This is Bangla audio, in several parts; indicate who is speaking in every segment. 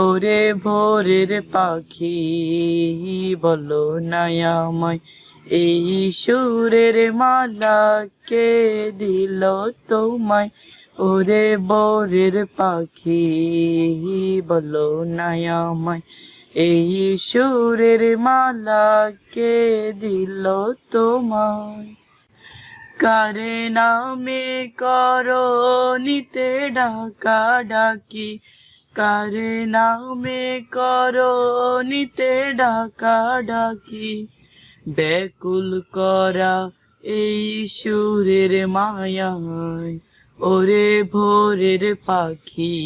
Speaker 1: ওরে ভোরের পাখি, বলো নায়াময়, এই সুরের মালা কে দিল তোমায়? ওরে ভোরের পাখি, বলো নায়াময়, এই সুরের মালা কে দিল তোমায়? কারে নামে করো নিতে ডাকা ডাকি কারে নামে করো নিতে ডাকা ডাকি? ব্যাকুল করা এই সুরের মায়ায়, ওরে ভোরের পাখি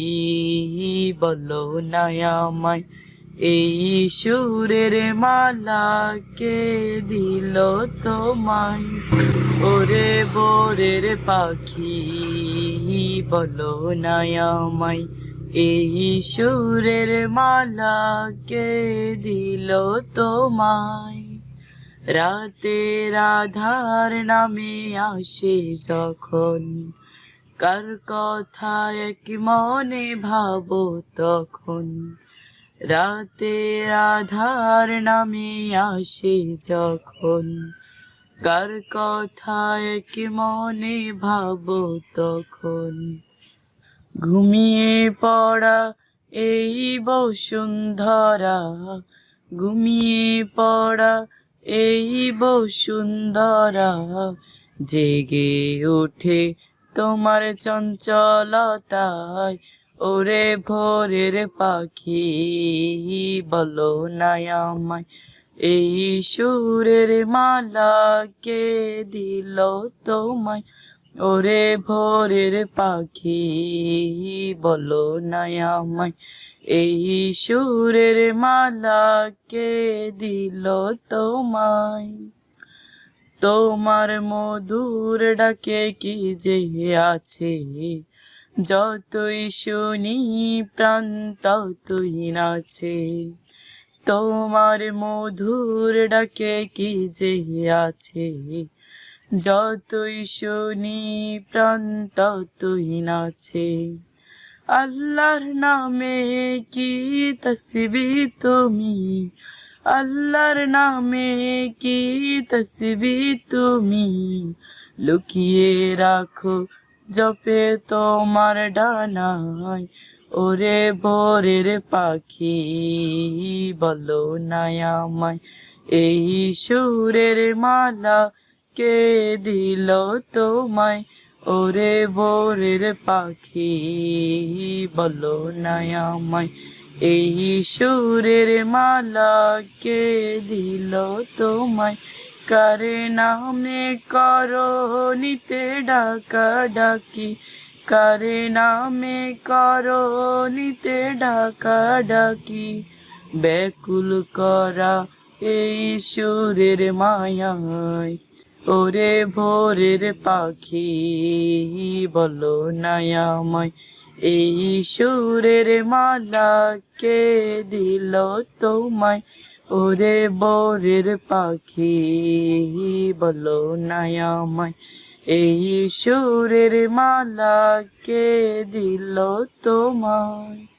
Speaker 1: বলো নায়ামায় এই সুরের মালা কে দিল তোমায়? ওরে বোরের পাখি বলো নায়ামাই এই সুরের মালা কে দিল তোমায়? রাতের আধার নামে আসে যখন, কার কথা এক মনে ভাবো তখন? রাতের আধার নামে আসে যখন, কার কথা কি মনে ভাবো তখন? ঘুমিয়ে পড়া, এই বসুন্ধরা। ঘুমিয়ে পড়া, এই বসুন্ধরা। জেগে ওঠে তোমার চঞ্চলতায়। ওরে ভোরের পাখি, বলো নায়ামায় এই সুরের মালা কে দিল তোমায়? ওরে ভোরের পাখি, বলো নায়ামায় এই সুরের মালা কে দিল তোমায়? তোমার মধুর ডাকে কি যে আছে? যতই শুনি প্রাণ ততই নাচে। তোমার মধুর ডাকে কি যে আছে? যতই শুনি প্রাণ ততই নাচে। আল্লাহর নামে কি তসবি তুমি? আল্লাহর নামে কি তসবি তুমি? লুকিয়ে রাখো জপে তোমার ডানায়। ওরে ভোরের পাখি, বলো নায়ামায় এই সুরের মালা কে দিল তোমায়? ওরে ভোরের পাখি, বলো নায়ামায় এই সুরের মালা কে দিল তোমায়? কারে নামে করো নিতে ডাকা ডাকি? কারে নামে করো নিতে ডাকা ডাকি? ব্যাকুল করা এই সুরের মায়ায়। ওরে ভোরের পাখি, বলো নায়াময় এই সুরের মালা কে দিল তোমায়? ওরে বোরের পাখি, বলো নায়ামায় এই সুরের মালা কে দিল তোমায়?